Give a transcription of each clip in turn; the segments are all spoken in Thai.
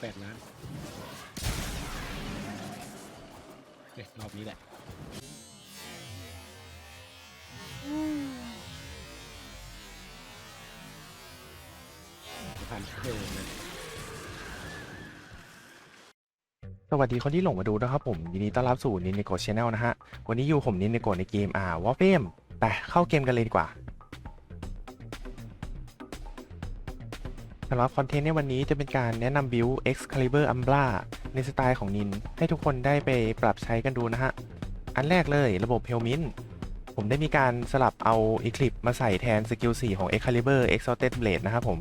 แปดล้านเอ๊ะรอบนี้แหละผ่านเพิ่มเลยสวัสดีคนที่หลงมาดูนะครับผมยินดีต้อนรับสู่นินเนโกชแนลนะฮะ วันนี้อยู่ผมนินเนโกในเกมอ่าวอลเฟมไปเข้าเกมกันเลยดีกว่า สำหรับคอนเทนต์ในวันนี้จะเป็นการแนะนำบิล Excalibur Umbra ในสไตล์ของนิน ให้ทุกคนได้ไปปรับใช้กันดูนะฮะ อันแรกเลยระบบ Helmin ผมได้มีการสลับเอา Eclipse มาใส่แทนสกิล 4 ของ Excalibur Exalted Blade นะครับผม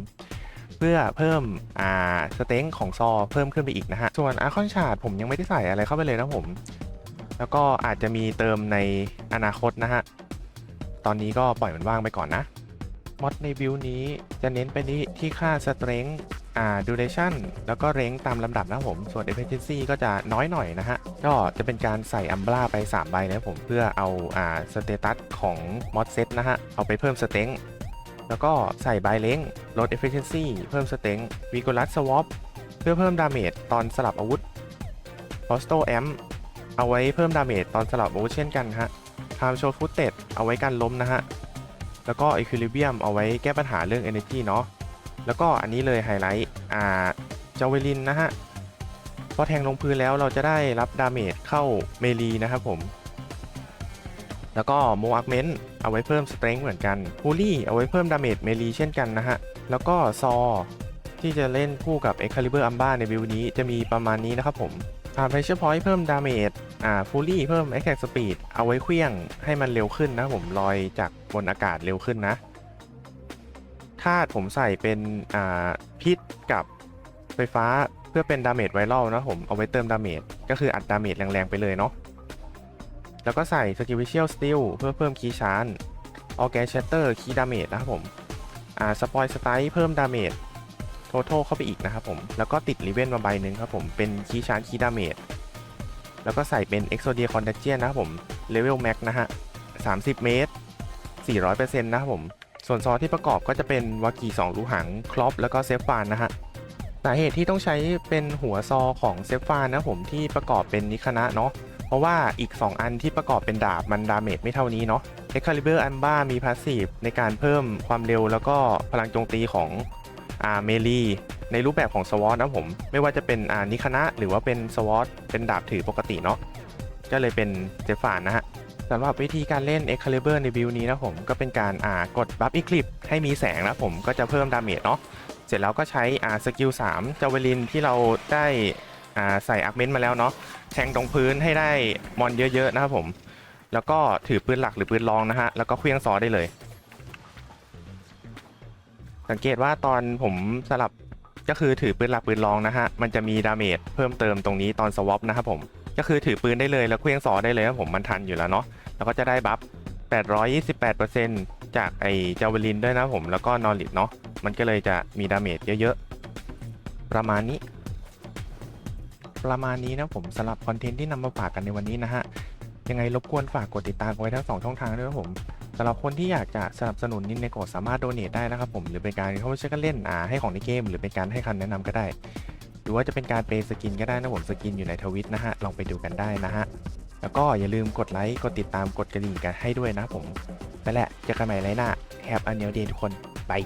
เพื่อเพิ่มอ่าสเต็งของซอเพิ่มขึ้นไปอีกนะฮะ ส่วนอาคอนชาร์ดผมยังไม่ได้ใส่อะไรเข้าไปเลยนะผม แล้วก็อาจจะมีเติมในอนาคตนะฮะ ตอนนี้ก็ปล่อยมันว่างไปก่อนนะ มอดในบิลนี้จะเน้นไปที่ที่ค่าสเตรงอ่าดูเรชั่นแล้วก็เร่งตามลำดับนะผม ส่วน efficiency ก็จะน้อยหน่อยนะฮะ ก็จะเป็นการใส่อัมบราไป 3 ใบนะผมเพื่อเอาอ่าสเตตัสของมอดเซตนะฮะ เอาไปเพิ่มสเต็งแล้วก็ใส่ใบเล้งลด efficiency เพิ่มสเต็งวิกลัสสวอปเพื่อเพิ่มดาเมจตอนสลับอาวุธ p o s t o amp เอาไว้เพิ่มดาเมจตอนสลับอาวุธเช่นกันฮะ time show footed เอาไว้กันล้มนะฮะ แล้วก็ equilibrium เอาไว้แก้ปัญหาเรื่อง energy เนาะ แล้วก็อันนี้เลยไฮไลท์อ่าจาเวลินนะฮะ พอแทงลงพื้นแล้วเราจะได้รับดาเมจเข้าเมลีนะครับผม แล้วก็โมอาร์เมนต์เอาไว้เพิ่มสเตร n ง h เหมือนกันพูลี่เอาไว้เพิ่มดาเมจเมลีเช่นกันนะฮะ แล้วก็ซอที่จะเล่นคู่กับ Excalibur Amba ในบิลนี้จะมีประมาณนี้นะครับผม ทำ pressure point เพิ่มดาเมจอ่าฟูลี่เพิ่ม attack speed เอาไว้เคลี้ยงให้มันเร็วขึ้นนะผมลอยจากบนอากาศเร็วขึ้นนะธาตุผมใส่เป็นอ่าพิษกับไฟฟ้าเพื่อเป็นดาเมจไวรัลนะผมเอาไว้เติมดาเมจก็คืออัดดาเมจแรงๆไปเลยเนาะแล้วก็ใส่ s k i l l Visual Steel เพื่อเพิ่มคีย์ชาร์ Organ Shatter คีย์ดาเมจนะครับผมอ่า Spoil Strike เพิ่มดาเมจ Total เข้าไปอีกนะครับผม แล้วก็ติดรีเวนมาใบหนึ่งครับผม เป็นคีชาร์คีดาเมจแล้วก็ใส่เป็น Exodia Contagion นะครับผม Level Max นะฮะ 30 เมตร 400%นะครับผม ส่วนซอที่ประกอบก็จะเป็นวากิ2รูหังครอปแล้วก็เซฟฟานนะฮะสาเหตุที่ต้องใช้เป็นหัวซอของเซฟฟานนะผมที่ประกอบเป็นนิคณะเนาะเพราะว่าอีก 2 อันที่ประกอบเป็นดาบมันดาเมจไม่เท่านี้เนาะ Excalibur a m b a มีพาสซีฟในการเพิ่มความเร็วแล้วก็พลังโจมตีของ อ่าเมลีในรูปแบบของสวอตนะผม ไม่ว่าจะเป็นอ่านิคณะหรือว่าเป็นสวอตเป็นดาบถือปกติเนาะก็เลยเป็นเจฟานนะฮะสำหรับวิธีการเล่น Excalibur ในบิลนี้นะผมก็เป็นการอ่ากดบัฟ Eclipse ให้มีแสงนะผมก็จะเพิ่มดาเมจเนาะเสร็จแล้วก็ใช้อ่าสกิล3จาวเวลินที่เราได้อ่าใส่อัพเมนต์มาแล้วเนาะแทงตรงพื้นให้ได้มอนเยอะๆนะครับผม แล้วก็ถือปืนหลักหรือปืนรองนะฮะแล้วก็เคลื่องซอได้เลย สังเกตว่าตอนผมสลับก็คือถือปืนหลักปืนรองนะฮะ มันจะมีดาเมจเพิ่มเติมตรงนี้ตอนสวอปนะครับผม ก็คือถือปืนได้เลยแล้วเคลื่องซอได้เลยครับผมมันทันอยู่แล้วเนาะ แล้วก็จะได้บัฟ 828%จากไอ้จาวลินด้วยนะผม แล้วก็นอริดเนาะ มันก็เลยจะมีดาเมจเยอะๆ ประมาณนี้ ประมาณนี้นะผมสำหรับคอนเทนต์ที่นำมาฝากกันในวันนี้นะฮะ ยังไงรบกวนฝากกดติดตามไว้ทั้งสองช่องทางด้วยครับผม สำหรับคนที่อยากจะสนับสนุนนินเนโกสามารถโดเนทได้นะครับผมหรือเป็นการเข้ามาช่วยกันเล่นอ่าให้ของในเกม หรือเป็นการให้คำแนะนำก็ได้ หรือว่าจะเป็นการเปย์สกินก็ได้นะผมสกินอยู่ในทวิตนะฮะลองไปดูกันได้นะฮะแล้วก็อย่าลืมกดไลค์กดติดตามกดกระดิ่งกันให้ด้วยนะผมไปแหละเจอกันใหม่ไรหน้าแฮปอันเนียเดย์ทุกคนบาย